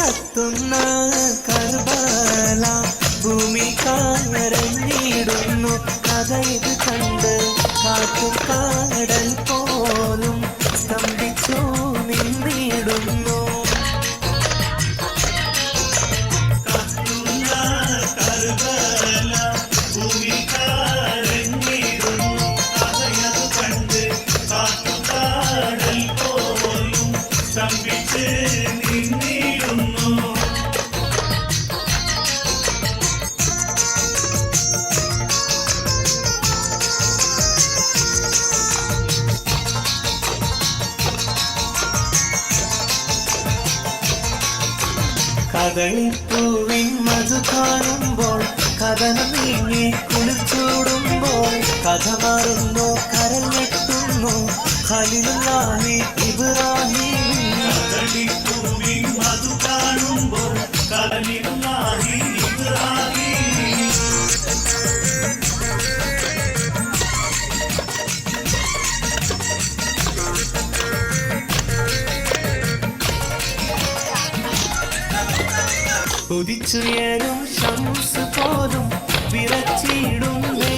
കത്തുന്ന കർബല ഭൂമി കാരഞ്ഞിടുന്നു കഥ ഇത് കണ്ട് കാറ്റും കാടൽ പോലും സ്തംഭിച്ചു നിന്നിടുന്നു. കത്തുന്ന കർബല ഭൂമി കരഞ്ഞിടുന്നു കഥയത് കണ്ട് കാറ്റും കാടൽ പോലും സ്തംഭിച്ച് കദളിപ്പൂവിൻ മധു കാണുമ്പോൾ കഥനം നീങ്ങി കുളിച്ചൂടുമ്പോൾ കഥ മാറുന്നു കരൽ നെട്ടുന്നു ഖലിലുല്ലാഹി ഇബ്രാഹിം ഉദിച്ചുയരും ശംസ് പോലും വിറച്ചിടുന്നേ.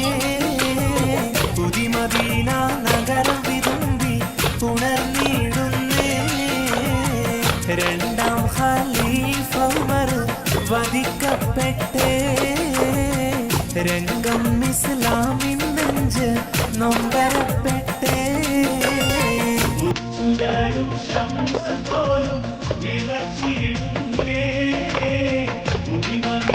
പുതിമദീന നഗരം വിതുമ്പി ഉണർന്നിടുന്നേ രണ്ടാം ഖലീഫ ഉമർ വധിക്കപ്പെട്ടേ. രംഗം ഇസ്ലാമിൻ നെഞ്ച് നൊമ്പരപ്പെട്ടേ. ശംസ് പോലും വിറച്ചിടുന്നേ. പുതിമദീന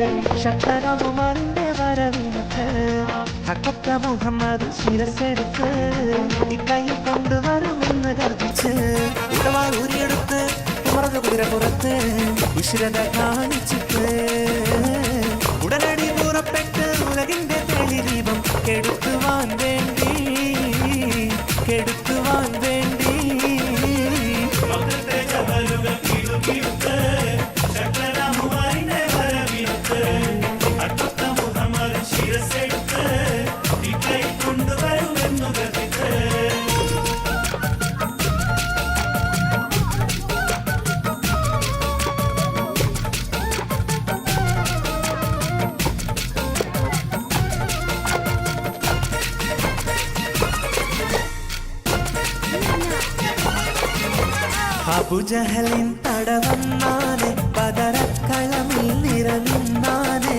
சக்கரமும் அறிந்து வரவிருக்கு அக்கொத்த முகம் அது சிரசெடுத்து இக்கையில் கொண்டு வரும் என்று கருதிச்சு உடவால் உரியெடுத்து உமரது குதிரை புறத்து உசிரத காணிச்சுட்டு உடனடி புறப்பட்டு உலகின் தெளி தீபம் கெடுத்து வான் கெடுத்து வான் അബുജഹലിൻ തടവന്നാനെ പതരക്കളമിൽ നിറനിന്നാനേ